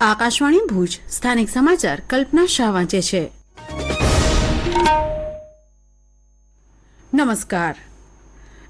આકાશવાણી ભુજ, સ્થાનિક સમાચાર કલ્પના શાહ વાંચે છે. નમસ્કાર.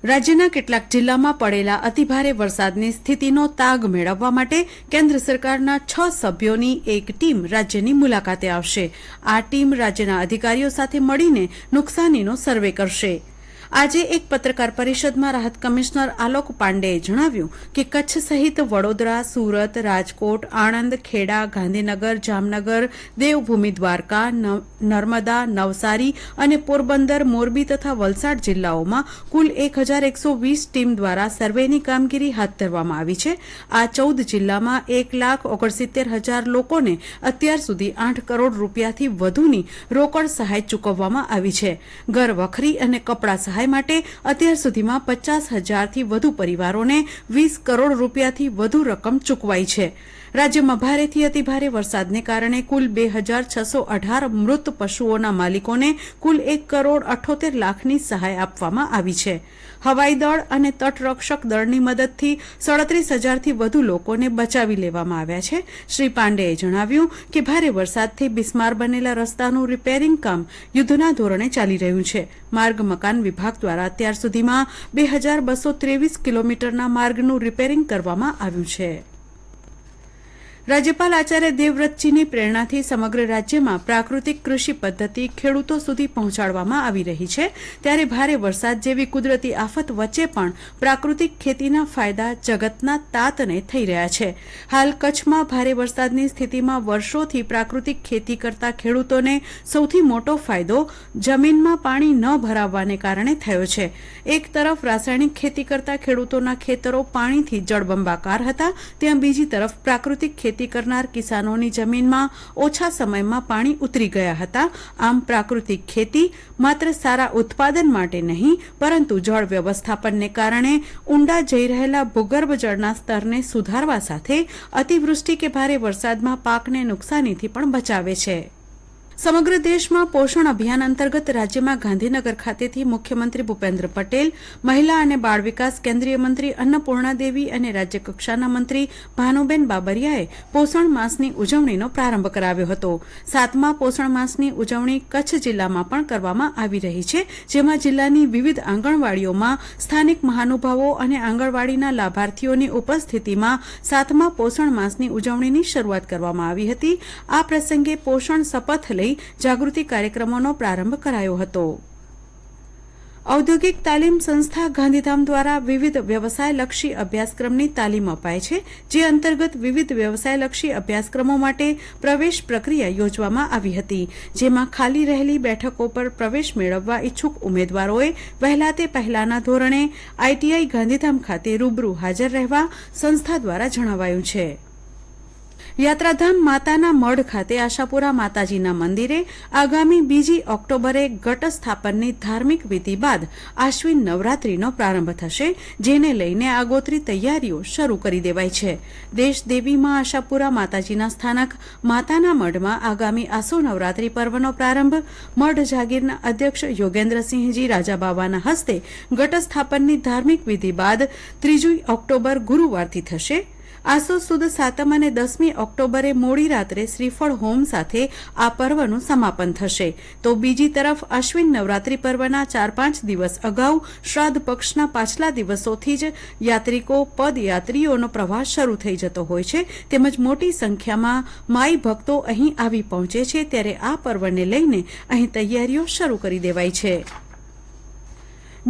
રાજ્યના કેટલાક જિલ્લામાં પડેલા અતિભારે વરસાદની સ્થિતિનો તાગ મેળવવા માટે કેન્દ્ર સરકારના છ સભ્યોની એક ટીમ રાજ્યની મુલાકાતે આવશે. આ ટીમ રાજ્યના અધિકારીઓ સાથે મળીને નુકસાનીનો સર્વે કરશે. આજે એક પત્રકાર પરિષદમાં રાહત કમિશનર આલોક પાંડેએ જણાવ્યું કે કચ્છ સહિત વડોદરા, સુરત, રાજકોટ, આણંદ, ખેડા, ગાંધીનગર, જામનગર, દેવભૂમિ, દ્વારકા નર્મદા, નવસારી અને પોરબંદર, મોરબી તથા વલસાડ જિલ્લાઓમાં કુલ એક હજાર એકસો વીસ ટીમ દ્વારા સર્વેની કામગીરી હાથ ધરવામાં આવી છે. આ ચૌદ જિલ્લામાં એક લાખ ઓગણસિત્તેર હજાર લોકોને અત્યાર સુધી આઠ કરોડ રૂપિયાથી વધુની રોકડ સહાય ચૂકવવામાં આવી છે. ઘર વખરી અને કપડાં સહાય માટે અત્યાર સુધીમાં પચાસ હજારથી વધુ પરિવારોને વીસ કરોડ રૂપિયાથી વધુ રકમ ચૂકવાઈ છે. રાજ્યમાં ભારેથી અતિભારે વરસાદને કારણે કુલ બે હજાર છસો અઢાર મૃત પશુઓના માલિકોને કુલ એક કરોડ અઠોતેર લાખની સહાય આપવામાં આવી છે. હવાઈ દળ અને તટરક્ષક દળની મદદથી સડત્રીસ હજારથી વધુ લોકોને બચાવી લેવામાં આવ્યા છે. શ્રી પાંડેએ જણાવ્યું કે ભારે વરસાદથી બિસ્માર બનેલા રસ્તાનું રિપેરિંગ કામ યુદ્ધના ધોરણે ચાલી રહ્યું છે. માર્ગ મકાન વિભાગ દ્વારા અત્યાર સુધીમાં બે હજાર બસો ત્રેવીસ કિલોમીટરના માર્ગનું રિપેરિંગ કરવામાં આવ્યું છે. રાજ્યપાલ આચાર્ય દેવવ્રતજીની પ્રેરણાથી સમગ્ર રાજ્યમાં પ્રાકૃતિક કૃષિ પદ્ધતિ ખેડૂતો સુધી પહોંચાડવામાં આવી રહી છે. ત્યારે ભારે વરસાદ જેવી કુદરતી આફત વચ્ચે પણ પ્રાકૃતિક ખેતીના ફાયદા જગતના તાતને થઈ રહ્યા છે. હાલ કચ્છમાં ભારે વરસાદની સ્થિતિમાં વર્ષોથી પ્રાકૃતિક ખેતી કરતા ખેડૂતોને સૌથી મોટો ફાયદો જમીનમાં પાણી ન ભરાવવાને કારણે થયો છે. એક તરફ રાસાયણિક ખેતી કરતા ખેડૂતોના ખેતરો પાણીથી જળબંબાકાર હતા, ત્યાં બીજી તરફ પ્રાકૃતિક ખેતી કરનાર કિસાનોની જમીનમાં ઓછા સમયમાં પાણી ઉતરી ગયા હતા. આમ પ્રાકૃતિક ખેતી માત્ર સારા ઉત્પાદન માટે નહીં, પરંતુ જળ વ્યવસ્થાપનને કારણે ઊંડા જઈ રહેલા ભૂગર્ભ જળના સ્તરને સુધારવા સાથે અતિવૃષ્ટિ કે ભારે વરસાદમાં પાકને નુકસાનીથી પણ બચાવે છે. સમગ્ર દેશમાં પોષણ અભિયાન અંતર્ગત રાજ્યમાં ગાંધીનગર ખાતેથી મુખ્યમંત્રી ભૂપેન્દ્ર પટેલ, મહિલા અને બાળ વિકાસ કેન્દ્રીય મંત્રી અન્નપૂર્ણા દેવી અને રાજ્યકક્ષાના મંત્રી ભાનુબેન બાબરિયાએ પોષણ માસની ઉજવણીનો પ્રારંભ કરાવ્યો હતો. સાતમા પોષણ માસની ઉજવણી કચ્છ જિલ્લામાં પણ કરવામાં આવી રહી છે, જેમાં જિલ્લાની વિવિધ આંગણવાડીઓમાં સ્થાનિક મહાનુભાવો અને આંગણવાડીના લાભાર્થીઓની ઉપસ્થિતિમાં સાતમા પોષણ માસની ઉજવણીની શરૂઆત કરવામાં આવી હતી. આ પ્રસંગે પોષણ શપથ લઈ જાગૃતિ કાર્યક્રમોનો પ્રારંભ કરાયો હતો. ઔદ્યોગિક તાલીમ સંસ્થા ગાંધીધામ દ્વારા વિવિધ વ્યવસાયલક્ષી અભ્યાસક્રમની તાલીમ અપાય છે, જે અંતર્ગત વિવિધ વ્યવસાયલક્ષી અભ્યાસક્રમો માટે પ્રવેશ પ્રક્રિયા યોજવામાં આવી હતી, જેમાં ખાલી રહેલી બેઠકો પર પ્રવેશ મેળવવા ઈચ્છુક ઉમેદવારોએ વહેલા તે પહેલાના ધોરણે આઈટીઆઈ ગાંધીધામ ખાતે રૂબરૂ હાજર રહેવા સંસ્થા દ્વારા જણાવાયું છે. યાત્રાધામ માતાના મઢ ખાતે આશાપુરા માતાજીના મંદિરે આગામી બીજી ઓક્ટોબરે ઘટ સ્થાપનની ધાર્મિક વિધિ બાદ આશ્વિન નવરાત્રીનો પ્રારંભ થશે, જેને લઈને આગોતરી તૈયારીઓ શરૂ કરી દેવાઈ છે. દેશદેવીમાં આશાપુરા માતાજીના સ્થાનક માતાના મઢમાં આગામી આસો નવરાત્રી પર્વનો પ્રારંભ મઢ જાગીરના અધ્યક્ષ યોગેન્દ્રસિંહજી રાજાબાવાના હસ્તે ઘટ સ્થાપનની ધાર્મિક વિધિ બાદ ત્રીજી ઓક્ટોબર ગુરુવારથી થશે. આસો સુદ સાતમ અને દસમી ઓક્ટોબરે મોડી રાત્રે શ્રીફળ હોમ સાથે આ પર્વનું સમાપન થશે. તો બીજી તરફ અશ્વિન નવરાત્રી પર્વના ચાર પાંચ દિવસ અગાઉ શ્રાદ્ધ પક્ષના પાછલા દિવસોથી જ યાત્રિકો, પદયાત્રીઓનો પ્રવાહ શરૂ થઈ જતો હોય છે. તેમજ મોટી સંખ્યામાં માઈ ભક્તો અહીં આવી પહોંચે છે. ત્યારે આ પર્વને લઈને અહીં તૈયારીઓ શરૂ કરી દેવાઈ છે.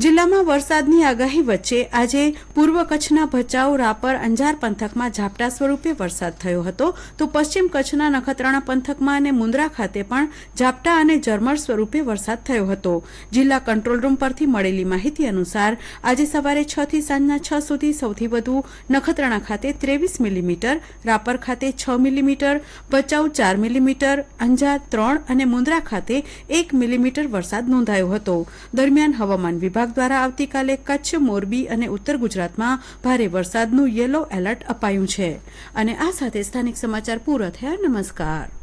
જિલ્લામાં વરસાદની આગાહી વચ્ચે આજે પૂર્વ કચ્છના ભચાઉ, રાપર, અંજાર પંથકમાં ઝાપટા સ્વરૂપે વરસાદ થયો હતો. તો પશ્ચિમ કચ્છના નખત્રાણા પંથકમાં અને મુન્દ્રા ખાતે પણ ઝાપટા અને ઝરમર સ્વરૂપે વરસાદ થયો હતો. જિલ્લા કંટ્રોલ રૂમ પરથી મળેલી માહિતી અનુસાર, આજે સવારે છ થી સાંજના છ સુધી સૌથી વધુ નખત્રાણા ખાતે ત્રેવીસ મિલીમીટર, રાપર ખાતે છ મિલીમીટર, ભચાઉ ચાર મિલીમીટર, અંજાર ત્રણ અને મુન્દ્રા ખાતે એક મિલીમીટર વરસાદ નોંધાયો હતો. દરમિયાન હવામાન વિભાગ દ્વારા આવતીકાલે કચ્છ, મોરબી અને ઉત્તર ગુજરાતમાં ભારે વરસાદનું યલો એલર્ટ અપાયું છે. અને આ સાથે સ્થાનિક સમાચાર પૂરા થયા. નમસ્કાર.